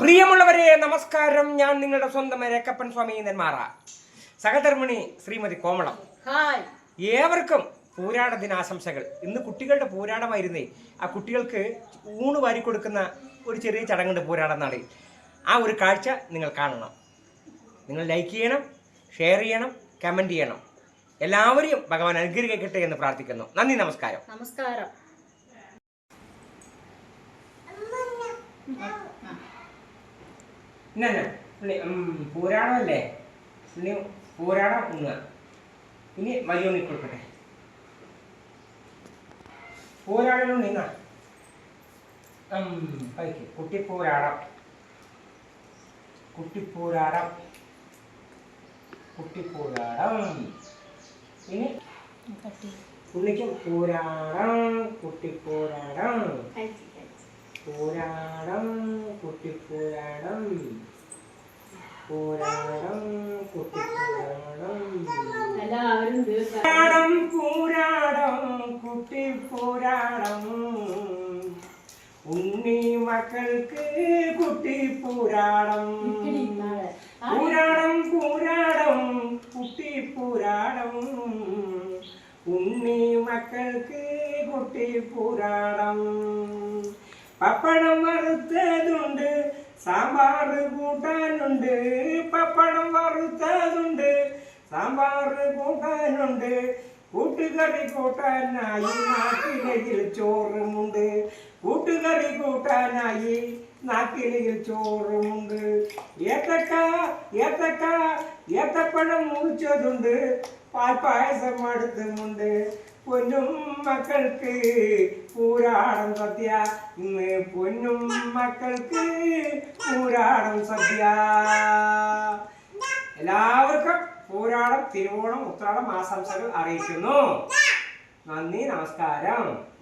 പ്രിയമുള്ളവരെ നമസ്കാരം. ഞാൻ നിങ്ങളുടെ സ്വന്തം രക്കപ്പൻ സ്വാമി നെന്മാറ സഹധർമ്മിണി ശ്രീമതി കോമളം. ഹായ്. ഏവർക്കും പൂരാട ദിനാശംസകൾ. ഇന്ന് കുട്ടികളുടെ പൂരാടമായിരുന്നേ. ആ കുട്ടികൾക്ക് ഊണ് വാരി കൊടുക്കുന്ന ഒരു ചെറിയ ചടങ്ങുണ്ട് പൂരാടം നാളിൽ. ആ ഒരു കാഴ്ച നിങ്ങൾ കാണണം. നിങ്ങൾ ലൈക്ക് ചെയ്യണം ഷെയർ ചെയ്യണം കമന്റ് ചെയ്യണം. എല്ലാവരെയും ഭഗവാൻ അനുഗ്രഹിക്കട്ടെ എന്ന് പ്രാർത്ഥിക്കുന്നു. നന്ദി നമസ്കാരം. നമസ്കാരം. ഇന്ന പൂരാടമല്ലേ പുള്ളി പുരാണം ഉണ്ണുക ഇനി വലിയ കൊടുക്കട്ടെ. പൂരാടം നിന്ന കഴിക്ക് കുട്ടിപ്പൂരാടം കുട്ടിപ്പൂരാടം കുട്ടിപ്പൂരാടം ഇനി പുള്ളിക്കും പൂരാടം കുട്ടിപ്പൂരാടം പൂരാടം കുട്ടിപ്പോരാടം. പോരാടം കുട്ടിപ്പോരാടം. എല്ലാവരും പോരാടം പോരാടം കുട്ടിപ്പോരാടം. ഉണ്ണി മക്കൾക്ക് കുട്ടിപ്പോരാടം. പൂരാടം പൂരാടം കുട്ടിപ്പോരാടം. ഉണ്ണി മക്കൾക്ക് കുട്ടിപ്പൂരാടം. പപ്പടം വറുത്തതുണ്ട് സാമ്പാർ കൂട്ടാനുണ്ട് പപ്പടം വറുത്തതുണ്ട് സാമ്പാർ കൂട്ടാനുണ്ട് കൂട്ടുകറി കൂട്ടാനായി നാട്ടിലയിൽ ചോറുമുണ്ട് കൂട്ടുകറി കൂട്ടാനായി നാട്ടിലയിൽ ചോറുമുണ്ട് ഏത്തക്ക ഏത്തക്ക ഏത്തപ്പഴം മുറിച്ചതുണ്ട് പാൽപ്പായസം അടുത്തുമുണ്ട് പൊന്നും മക്കൾക്ക് പൂരാടം സദ്യ. ഇന്ന് പൊന്നും മക്കൾക്ക് പൂരാടം സദ്യ. എല്ലാവർക്കും പൂരാടം തിരുവോണം ഉത്രാടം ആശംസകൾ അറിയിക്കുന്നു. നന്ദി നമസ്കാരം.